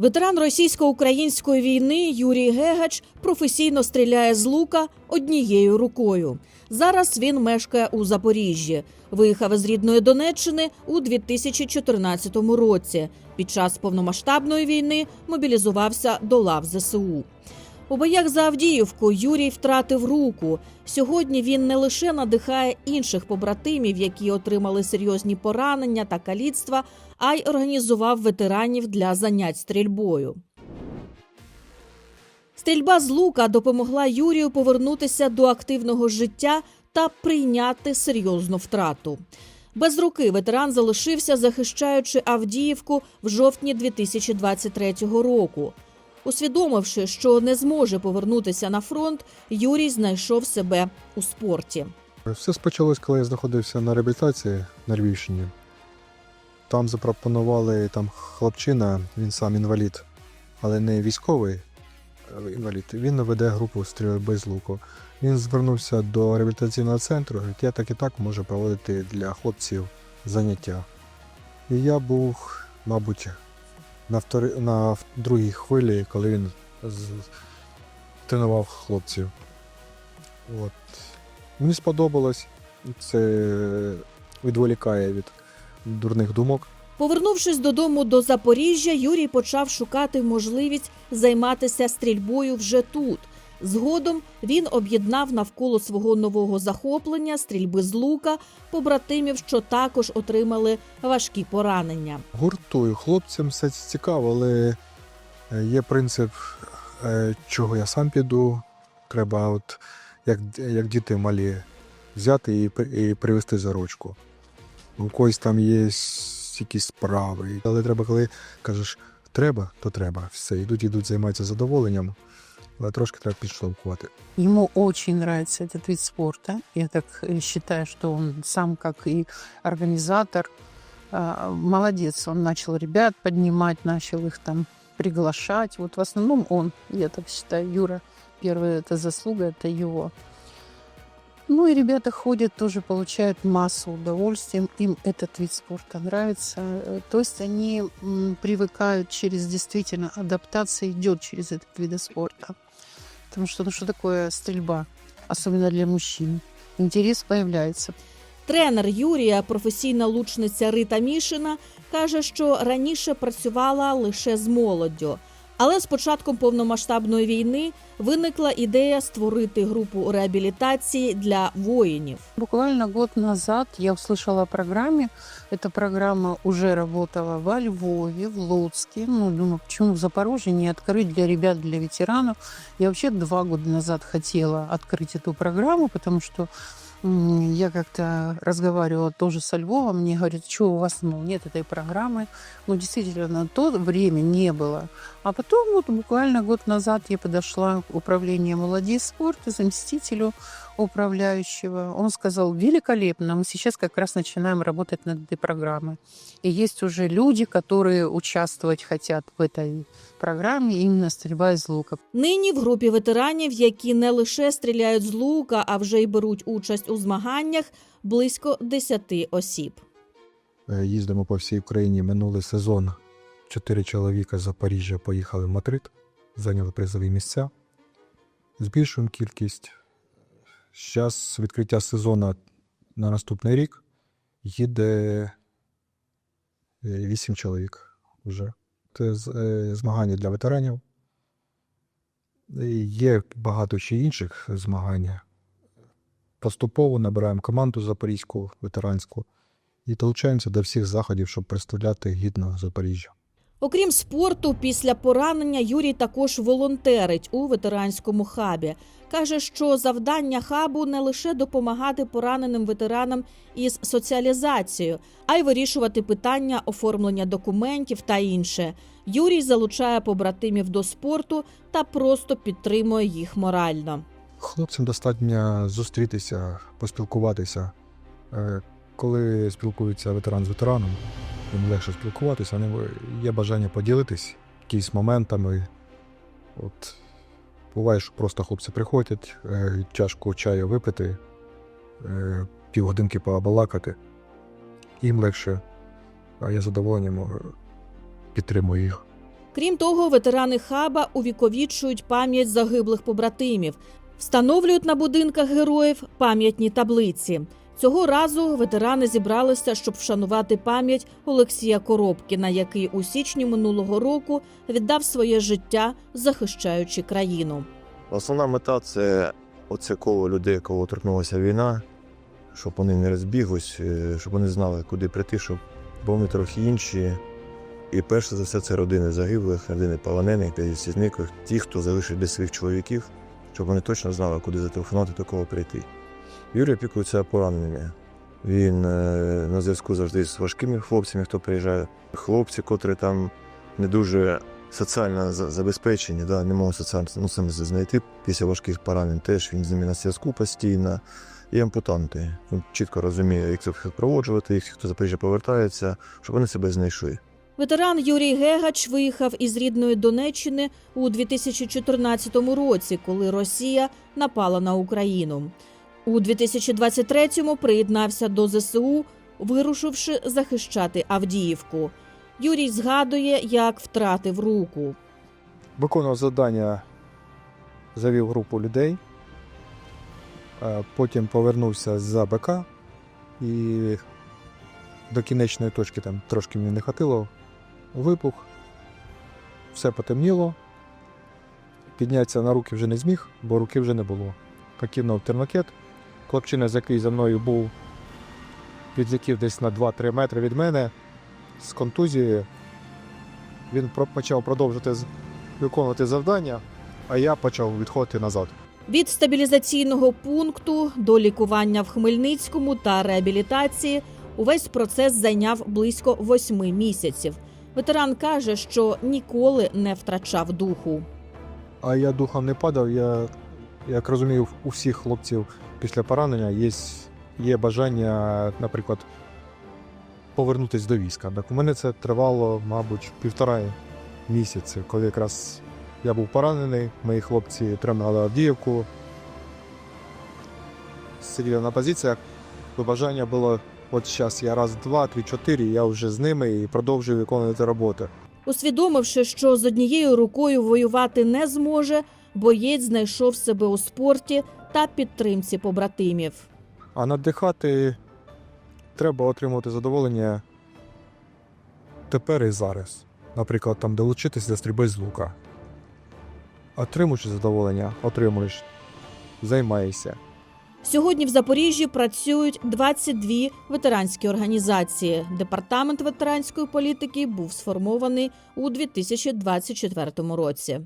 Ветеран російсько-української війни Юрій Гегач професійно стріляє з лука однією рукою. Зараз він мешкає у Запоріжжі. Виїхав із рідної Донеччини у 2014 році. Під час повномасштабної війни мобілізувався до лав ЗСУ. У боях за Авдіївку Юрій втратив руку. Сьогодні він не лише надихає інших побратимів, які отримали серйозні поранення та каліцтва, а й організував ветеранів для занять стрільбою. Стрільба з лука допомогла Юрію повернутися до активного життя та прийняти серйозну втрату. Без руки ветеран залишився, захищаючи Авдіївку в жовтні 2023 року. Усвідомивши, що не зможе повернутися на фронт, Юрій знайшов себе у спорті. Все спочалось, коли я знаходився на реабілітації на Львівщині. Там запропонували там хлопчина, він сам інвалід, але не військовий інвалід. Він веде групу стрільби з луку. Він звернувся до реабілітаційного центру, говорить, я так і так можу проводити для хлопців заняття. І я був, мабуть, на, втори, на другій хвилі, коли він з- тренував хлопців. От. Мені сподобалось. Це відволікає від дурних думок. Повернувшись додому до Запоріжжя, Юрій почав шукати можливість займатися стрільбою вже тут. Згодом він об'єднав навколо свого нового захоплення стрільби з лука побратимів, що також отримали важкі поранення. Гуртую хлопцям все це цікаво, але е, є принцип, е, чого я сам піду. Треба, от, як, як діти малі, взяти і, і привезти за ручку. У когось там є якісь справи. Але треба, коли кажеш, треба, то треба. Все, йдуть, йдуть, займаються задоволенням, але трошки треба підштовхувати. Ему очень нравится этот вид спорта. Я так э, считаю, что он сам, как и организатор, а, молодец. Он начал ребят поднимать, начал их там приглашать. Вот в основном он, я так считаю, Юра, первая это заслуга, это его. Ну и ребята ходят, тоже получают массу удовольствия. Им этот вид спорта нравится. Э, То есть они м, привыкают через действительно адаптация идет через этот вид спорта. Потому что ну что такое стрельба, особенно для мужчин? Интерес появляется. Тренер Юрія, професійна лучниця Рита Мішина, каже, що раніше працювала лише з молоддю. Але з початком повномасштабної війни виникла ідея створити групу реабілітації для воїнів. Буквально год назад я услышала о программе. Эта программа уже работала во Львове, в Луцке. Ну, думаю, почему в Запорожье не открыть для ребят, для ветеранов. Я вообще два года назад хотела открыть эту программу, потому что м, я как-то разговаривала тоже со Львовом. Мне говорят, что у вас ну, нет этой программы. Ну, действительно, на то время не было. А потом вот буквально год назад я подошла к управлению молодежь спорта, заместителю управляющего. Он сказал, великолепно, мы сейчас как раз начинаем работать над этой программой. И есть уже люди, которые участвовать хотят в этой программе, именно стрельба из лука. Нині в групі ветеранів, які не лише стріляють з лука, а вже й беруть участь у змаганнях, близько 10 осіб. Е, Їздимо по всій Україні. Минулий сезон чотири чоловіка з Запоріжжя поїхали в Мадрид, зайняли призові місця. Збільшуємо кількість. Зараз відкриття сезону на наступний рік їде 8 чоловік вже. Це е, змагання для ветеранів. Є багато ще інших змагань. Поступово набираємо команду запорізьку ветеранську і долучаємося до всіх заходів, щоб представляти гідно Запоріжжя. Окрім спорту, після поранення Юрій також волонтерить у ветеранському хабі. Каже, що завдання хабу не лише допомагати пораненим ветеранам із соціалізацією, а й вирішувати питання оформлення документів та інше. Юрій залучає побратимів до спорту та просто підтримує їх морально. Хлопцям достатньо зустрітися, поспілкуватися. Е, Коли спілкується ветеран з ветераном, їм легше спілкуватися, вони є бажання поділитись якимись моментами. От буває, що просто хлопці приходять, е, чашку чаю випити, е, півгодинки пообалакати. Їм легше, а я задоволенням е, підтримую їх. Крім того, ветерани хаба увіковічують пам'ять загиблих побратимів, встановлюють на будинках героїв пам'ятні таблиці. Цього разу ветерани зібралися, щоб вшанувати пам'ять Олексія Коробкіна, який у січні минулого року віддав своє життя, захищаючи країну. Основна мета це оце коло людей, кого торкнулася війна, щоб вони не розбіглись, е, щоб вони знали, куди прийти, щоб бо вони трохи інші. І перше за все це родини загиблих, родини полонених, зниклих, ті, хто залишив без своїх чоловіків, щоб вони точно знали, куди зателефонувати, до кого прийти. Юрій опікується пораненими. Він е, на зв'язку завжди з важкими хлопцями, хто приїжджає. Хлопці, котрі там не дуже соціально забезпечені, да, не можуть соціально ну, самі знайти після важких поранень. Теж він з ними на зв'язку постійно. І ампутанти. Він чітко розуміє, як це впроводжувати, їх, хто за Запоріжжя повертається, щоб вони себе знайшли. Ветеран Юрій Гегач виїхав із рідної Донеччини у 2014 році, коли Росія напала на Україну. У 2023-му приєднався до ЗСУ, вирушивши захищати Авдіївку. Юрій згадує, як втратив руку. Виконував завдання, завів групу людей, е, потім повернувся з БК і до кінечної точки там трошки мені не хватило. Вибух, все потемніло. Піднятися на руки вже не зміг, бо руки вже не було. Покинув тернокет. Хлопчина, який за мною був, підлетів десь на 2-3 метри від мене з контузією. Він почав продовжити виконувати завдання, а я почав відходити назад. Від стабілізаційного пункту до лікування в Хмельницькому та реабілітації увесь процес зайняв близько восьми місяців. Ветеран каже, що ніколи не втрачав духу. А я духом не падав. Я, як розумію, у всіх хлопців після поранення є, є бажання, наприклад, повернутися до війська. Так у мене це тривало, мабуть, півтора місяці, коли якраз я був поранений, мої хлопці тримали Авдіївку, сиділи на позиціях. То бажання було, от зараз я раз, два, три, чотири, я вже з ними і продовжую виконувати роботу. Усвідомивши, що з однією рукою воювати не зможе, боєць знайшов себе у спорті та підтримці побратимів. А надихати треба отримувати задоволення тепер і зараз. Наприклад, там долучитися до стрільби з лука. Отримуєш задоволення, отримуєш, займаєшся. Сьогодні в Запоріжжі працюють 22 ветеранські організації. Департамент ветеранської політики був сформований у 2024 році.